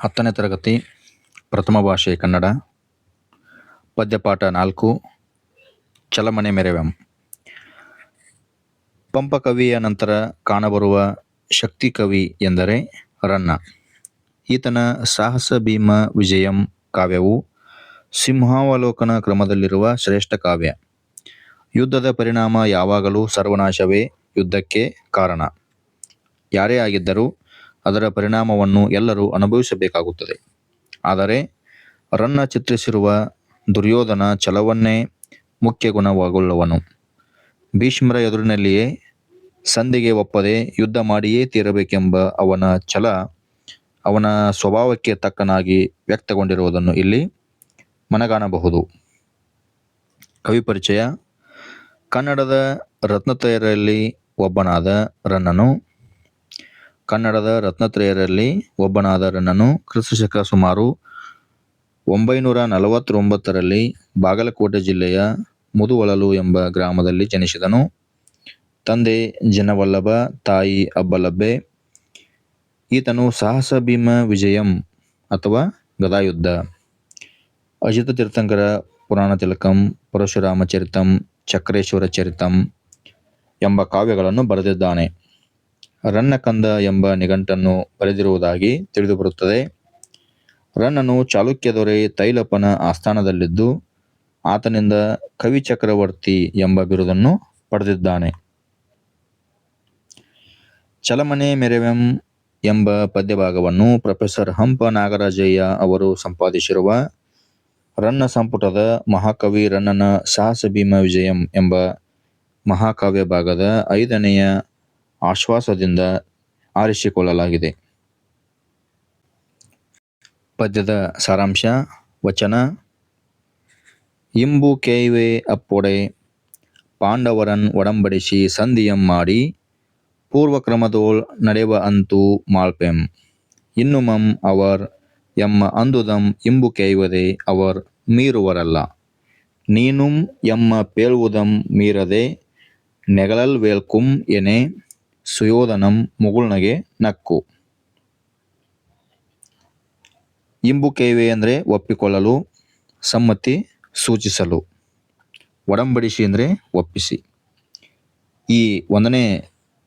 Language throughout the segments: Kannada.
ಹತ್ತನೇ ತರಗತಿ, ಪ್ರಥಮ ಭಾಷೆ ಕನ್ನಡ, ಪದ್ಯಪಾಠ ನಾಲ್ಕು, ಚಲಮನೆ ಮೆರೆವೆಂ ಪಂಪ ಕವಿಯ ನಂತರ ಕಾಣಬರುವ ಶಕ್ತಿ ಕವಿ ಎಂದರೆ ರನ್ನ. ಈತನ ಸಾಹಸ ಭೀಮ ವಿಜಯಂ ಕಾವ್ಯವು ಸಿಂಹಾವಲೋಕನ ಕ್ರಮದಲ್ಲಿರುವ ಶ್ರೇಷ್ಠ ಕಾವ್ಯ. ಯುದ್ಧದ ಪರಿಣಾಮ ಯಾವಾಗಲೂ ಸರ್ವನಾಶವೇ ಯುದ್ಧಕ್ಕೆ ಕಾರಣ. ಯಾರೇ ಆಗಿದ್ದರೂ ಅದರ ಪರಿಣಾಮವನ್ನು ಎಲ್ಲರೂ ಅನುಭವಿಸಬೇಕಾಗುತ್ತದೆ. ಆದರೆ ರನ್ನ ಚಿತ್ರಿಸಿರುವ ದುರ್ಯೋಧನ ಛಲವನ್ನೇ ಮುಖ್ಯ ಗುಣವಾಗುಳ್ಳವನು ಭೀಷ್ಮರ ಎದುರಿನಲ್ಲಿಯೇ ಸಂಧಿಗೆ ಒಪ್ಪದೆ ಯುದ್ಧ ಮಾಡಿಯೇ ತೀರಬೇಕೆಂಬ ಅವನ ಛಲ ಅವನ ಸ್ವಭಾವಕ್ಕೆ ತಕ್ಕನಾಗಿ ವ್ಯಕ್ತಗೊಂಡಿರುವುದನ್ನು ಇಲ್ಲಿ ಮನಗಾಣಬಹುದು. ಕವಿ ಪರಿಚಯ. ಕನ್ನಡದ ರತ್ನತೆಯರಲ್ಲಿ ಒಬ್ಬನಾದ ರನ್ನನು ಕನ್ನಡದ ರತ್ನತ್ರಯರಲ್ಲಿ ಒಬ್ಬನಾದ ರನ್ನನು ಕ್ರಿಸ್ತಶಕ ಸುಮಾರು ಒಂಬೈನೂರ ನಲವತ್ತೊಂಬತ್ತರಲ್ಲಿ ಬಾಗಲಕೋಟೆ ಜಿಲ್ಲೆಯ ಮುದುವಳಲು ಎಂಬ ಗ್ರಾಮದಲ್ಲಿ ಜನಿಸಿದನು. ತಂದೆ ಜನವಲ್ಲಭ, ತಾಯಿ ಅಬ್ಬಲಬ್ಬೆ. ಈತನು ಸಾಹಸ ಭೀಮ ವಿಜಯಂ ಅಥವಾ ಗದಾಯುದ್ಧ. ಅಜಿತ ತೀರ್ಥಂಕರ, ಪುರಾಣ ತಿಲಕಂ, ಪರಶುರಾಮ ಚರಿತಂ, ಚಕ್ರೇಶ್ವರ ಚರಿತಂ ಎಂಬ ಕಾವ್ಯಗಳನ್ನು ಬರೆದಿದ್ದಾನೆ. ರನ್ನಕಂದ ಎಂಬ ನಿಘಂಟನ್ನು ಬರೆದಿರುವುದಾಗಿ ತಿಳಿದುಬರುತ್ತದೆ. ರನ್ನನು ಚಾಲುಕ್ಯ ದೊರೆ ತೈಲಪ್ಪನ ಆಸ್ಥಾನದಲ್ಲಿದ್ದು, ಆತನಿಂದ ಕವಿ ಚಕ್ರವರ್ತಿ ಎಂಬ ಬಿರುದನ್ನು ಪಡೆದಿದ್ದಾನೆ. ಚಲಮನೆ ಮೆರೆವೆಂ ಎಂಬ ಪದ್ಯಭಾಗವನ್ನು ಪ್ರೊಫೆಸರ್ ಹಂಪ ನಾಗರಾಜಯ್ಯ ಅವರು ಸಂಪಾದಿಸಿರುವ ರನ್ನ ಸಂಪುಟದ ಮಹಾಕವಿ ರನ್ನನ ಸಾಹಸ ಭೀಮ ವಿಜಯಂ ಎಂಬ ಮಹಾಕಾವ್ಯ ಭಾಗದ ಐದನೆಯ ಆಶ್ವಾಸದಿಂದ ಆರಿಸಿಕೊಳ್ಳಲಾಗಿದೆ. ಪದ್ಯದ ಸಾರಾಂಶ, ವಚನ, ಇಂಬು ಕೇಯ್ವೆ ಅಪ್ಪೊಡೆ, ಪಾಂಡವರನ್ ಒಡಂಬಡಿಸಿ ಸಂಧಿಯಂ ಮಾಡಿ, ಪೂರ್ವಕ್ರಮದೋಳ್ ನಡೆವ ಅಂತೂ ಮಾಳ್ಪೆಂ. ಇನ್ನುಮಂ ಅವರ್ ಎಮ್ಮ ಅಂದುದಂ ಇಂಬು ಕೇಯ್ವದೆ ಅವರ್ ಮೀರುವರಲ್ಲ. ನೀನುಂ ಎಮ್ಮ ಪೇಳುವುದಂ ಮೀರದೆ ನೆಗಳಲ್ ವೇಲ್ಕುಂ ಎನೆ ಸುಯೋಧನಂ ಮುಗುಳ್ನಗೆ ನಕ್ಕು. ಇಂಬು ಕೇವೆ ಅಂದರೆ ಒಪ್ಪಿಕೊಳ್ಳಲು, ಸಮ್ಮತಿ ಸೂಚಿಸಲು. ಒಡಂಬಡಿಸಿ ಅಂದರೆ ಒಪ್ಪಿಸಿ. ಈ ಒಂದನೇ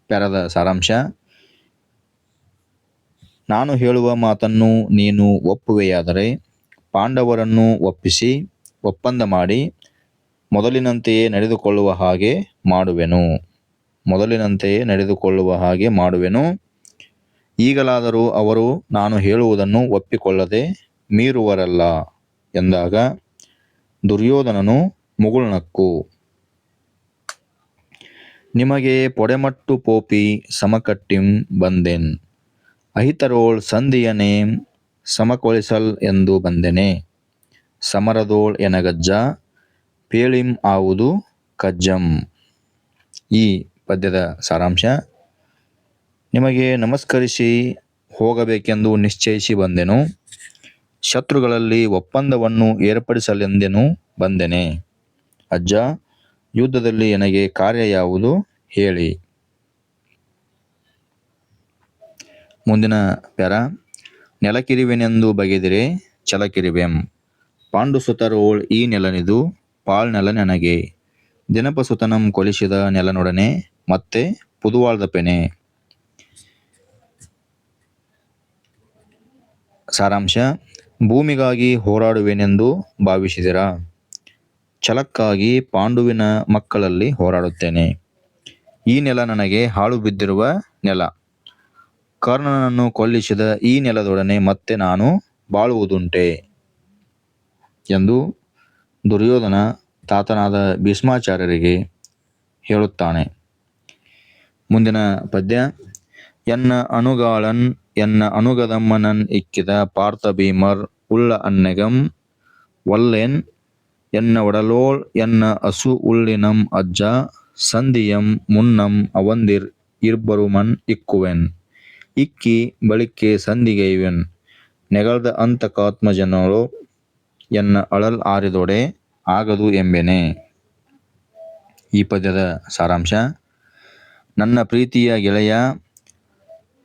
ಪ್ಯಾರದ ಸಾರಾಂಶ, ನಾನು ಹೇಳುವ ಮಾತನ್ನು ನೀನು ಒಪ್ಪುವೆಯಾದರೆ, ಪಾಂಡವರನ್ನು ಒಪ್ಪಿಸಿ, ಒಪ್ಪಂದ ಮಾಡಿ, ಮೊದಲಿನಂತೆಯೇ ನಡೆದುಕೊಳ್ಳುವ ಹಾಗೆ ಮಾಡುವೆನು. ಮೊದಲಿನಂತೆಯೇ ನಡೆದುಕೊಳ್ಳುವ ಹಾಗೆ ಮಾಡುವೆನು. ಈಗಲಾದರೂ ಅವರು, ನಾನು ಹೇಳುವುದನ್ನು ಒಪ್ಪಿಕೊಳ್ಳದೆ ಮೀರುವರಲ್ಲ ಎಂದಾಗ ದುರ್ಯೋಧನನು ಮುಗುಳ್ನಕ್ಕು. ನಿಮಗೆ ಪೊಡೆಮಟ್ಟು ಪೋಪಿ ಸಮಕಟ್ಟಿಂ ಬಂದೆನ್. ಅಹಿತರೋಳ್ ಸಂಧಿಯನೇ ಸಮಕೊಳಿಸಲ್ ಎಂದು ಬಂದೆನೆ. ಸಮರದೋಳ್ ಎನಗಜ್ಜ ಪೇಳಿಂ ಆವುದು ಕಜ್ಜಂ. ಈ ಪದ್ಯದ ಸಾರಾಂಶ. ನಿಮಗೆ ನಮಸ್ಕರಿಸಿ ಹೋಗಬೇಕೆಂದು ನಿಶ್ಚಯಿಸಿ ಬಂದೆನು. ಶತ್ರುಗಳಲ್ಲಿ ಒಪ್ಪಂದವನ್ನು ಏರ್ಪಡಿಸಲೆಂದೆನು ಬಂದೆನೆ. ಅಜ್ಜ, ಯುದ್ಧದಲ್ಲಿ ನನಗೆ ಕಾರ್ಯ ಯಾವುದು? ಹೇಳಿ. ಮುಂದಿನ ಪ್ಯಾರ. ನೆಲಕಿರಿವೆನೆಂದು ಬಗೆದಿರೆ ಛಲಕಿರುವೆಂ ಪಾಂಡು ಸುತರೋಳ್ ಈ ನೆಲನಿದು ಪಾಳ್ ನೆಲ ನನಗೆ ದಿನಪಸುತನಂ ಕೊಲಿಸಿದ ನೆಲನೊಡನೆ ಮತ್ತೆ ಪುದುವಾಳದ ಪೆನೆ ಸಾರಾಂಶ, ಭೂಮಿಗಾಗಿ ಹೋರಾಡುವೆನೆಂದು ಭಾವಿಸಿದಿರಾ? ಛಲಕ್ಕಾಗಿ ಪಾಂಡುವಿನ ಮಕ್ಕಳಲ್ಲಿ ಹೋರಾಡುತ್ತೇನೆ. ಈ ನೆಲ ನನಗೆ ಹಾಳು ಬಿದ್ದಿರುವ ನೆಲ. ಕರ್ಣನನ್ನು ಕೊಲ್ಲಿಸಿದ ಈ ನೆಲದೊಡನೆ ಮತ್ತೆ ನಾನು ಬಾಳುವುದುಂಟೆ ಎಂದು ದುರ್ಯೋಧನ ತಾತನಾದ ಭೀಷ್ಮಾಚಾರ್ಯರಿಗೆ ಹೇಳುತ್ತಾನೆ. ಮುಂದಿನ ಪದ್ಯ. ಎನ್ನ ಅನುಗಾಳನ್, ಎನ್ನ ಅನುಗದಮ್ಮನನ್ ಇಕ್ಕಿದ ಪಾರ್ಥ ಭೀಮರ್, ಉಳ್ಳ ಅನ್ನೆಗಂ, ವಲ್ಲೆನ್, ಎನ್ನ ಒಡಲೋಳ್, ಎನ್ನ ಅಸು ಉಳ್ಳಿನಂ ಅಜ್ಜ ಸಂಧಿಯಂ ಮುನ್ನಂ, ಅವಂದಿರ್ ಇರ್ಬರುಮನ್ ಇಕ್ಕುವೆನ್. ಇಕ್ಕಿ ಬಳಿಕೆ ಸಂಧಿಗೈವೆನ್ ನೆಗಳ್ದ ಅಂತಕಾತ್ಮಜನೋಳು ಎನ್ನ ಅಳಲ್ ಆರಿದೊಡೆ ಆಗದು ಎಂಬೆನೆ. ಈ ಪದ್ಯದ ಸಾರಾಂಶ. ನನ್ನ ಪ್ರೀತಿಯ ಗೆಳೆಯ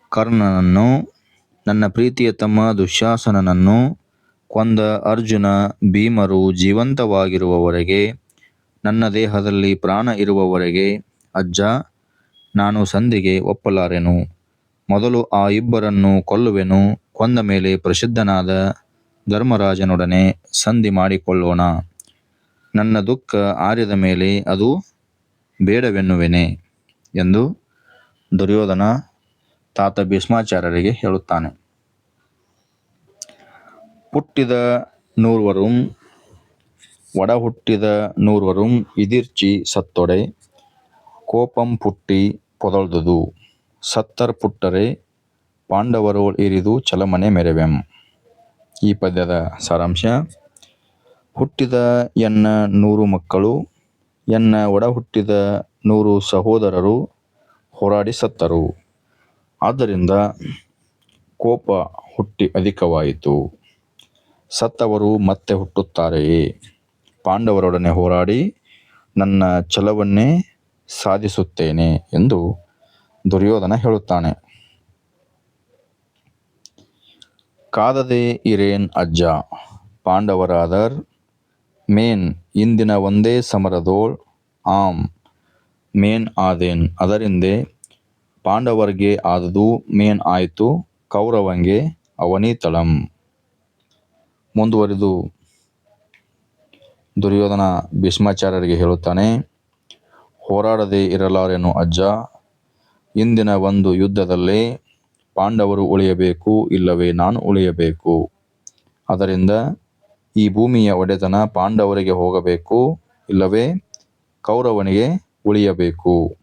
ಕರ್ಣನನ್ನು, ನನ್ನ ಪ್ರೀತಿಯ ತಮ್ಮ ದುಶ್ಯಾಸನನನ್ನು ಕೊಂದ ಅರ್ಜುನ ಭೀಮರು ಜೀವಂತವಾಗಿರುವವರೆಗೆ, ನನ್ನ ದೇಹದಲ್ಲಿ ಪ್ರಾಣ ಇರುವವರೆಗೆ, ಅಜ್ಜ, ನಾನು ಸಂಧಿಗೆ ಒಪ್ಪಲಾರೆನು. ಮೊದಲು ಆ ಇಬ್ಬರನ್ನು ಕೊಲ್ಲುವೆನು. ಕೊಂದ ಮೇಲೆ ಪ್ರಸಿದ್ಧನಾದ ಧರ್ಮರಾಜನೊಡನೆ ಸಂಧಿ ಮಾಡಿಕೊಳ್ಳೋಣ. ನನ್ನ ದುಃಖ ಆರ್ಯದ ಮೇಲೆ ಅದು ಬೇಡವೆನ್ನುವೆನೆ. ಎಂದು ದುರ್ಯೋಧನ ತಾತ ಭೀಷ್ಮಾಚಾರ್ಯರಿಗೆ ಹೇಳುತ್ತಾನೆ. ಹುಟ್ಟಿದ ನೂರ್ವರುಂ ಒಡ ಹುಟ್ಟಿದ ನೂರ್ವರುಂ ಇದಿರ್ಚಿ ಸತ್ತೊಡೆ, ಕೋಪಂ ಪುಟ್ಟಿ ಪೊದಳ್ದುದು, ಸತ್ತರ್ ಪುಟ್ಟರೆ ಪಾಂಡವರು ಇರಿದು ಚಲಮನೆ ಮೆರೆವೆಂ. ಈ ಪದ್ಯದ ಸಾರಾಂಶ, ಹುಟ್ಟಿದ ಎನ್ನ ನೂರು ಮಕ್ಕಳು ಎನ್ನ ಒಡಹುಟ್ಟಿದ ನೂರು ಸಹೋದರರು ಹೋರಾಡಿ ಸತ್ತರು. ಆದ್ದರಿಂದ ಕೋಪ ಹುಟ್ಟಿ ಅಧಿಕವಾಯಿತು. ಸತ್ತವರು ಮತ್ತೆ ಹುಟ್ಟುತ್ತಾರೆಯೇ? ಪಾಂಡವರೊಡನೆ ಹೋರಾಡಿ ನನ್ನ ಛಲವನ್ನೇ ಸಾಧಿಸುತ್ತೇನೆ ಎಂದು ದುರ್ಯೋಧನ ಹೇಳುತ್ತಾನೆ. ಕಾದದೆ ಇರೇನ್ ಅಜ್ಜ, ಪಾಂಡವರಾದರ್ ಮೇನ್, ಇಂದಿನ ಒಂದೇ ಸಮರದೋಳ್, ಆಮ್, ಮೇನ್ ಆದೇನ್. ಅದರಿಂದೆ ಪಾಂಡವರಿಗೆ ಆದದು ಮೇನ್ ಆಯಿತು, ಕೌರವಂಗೆ ಅವನೀತಳಂ ಮುಂದುವರಿದು ದುರ್ಯೋಧನ ಭೀಷ್ಮಾಚಾರ್ಯರಿಗೆ ಹೇಳುತ್ತಾನೆ, ಹೋರಾಡದೆ ಇರಲಾರೆನು ಅಜ್ಜ? ಇಂದಿನ ಒಂದು ಯುದ್ಧದಲ್ಲೇ ಪಾಂಡವರು ಉಳಿಯಬೇಕು, ಇಲ್ಲವೇ ನಾನು ಉಳಿಯಬೇಕು. ಅದರಿಂದ ಈ ಭೂಮಿಯ ಒಡೆತನ ಪಾಂಡವರಿಗೆ ಹೋಗಬೇಕು ಇಲ್ಲವೇ ಕೌರವನಿಗೆ ಉಳಿಯಬೇಕು.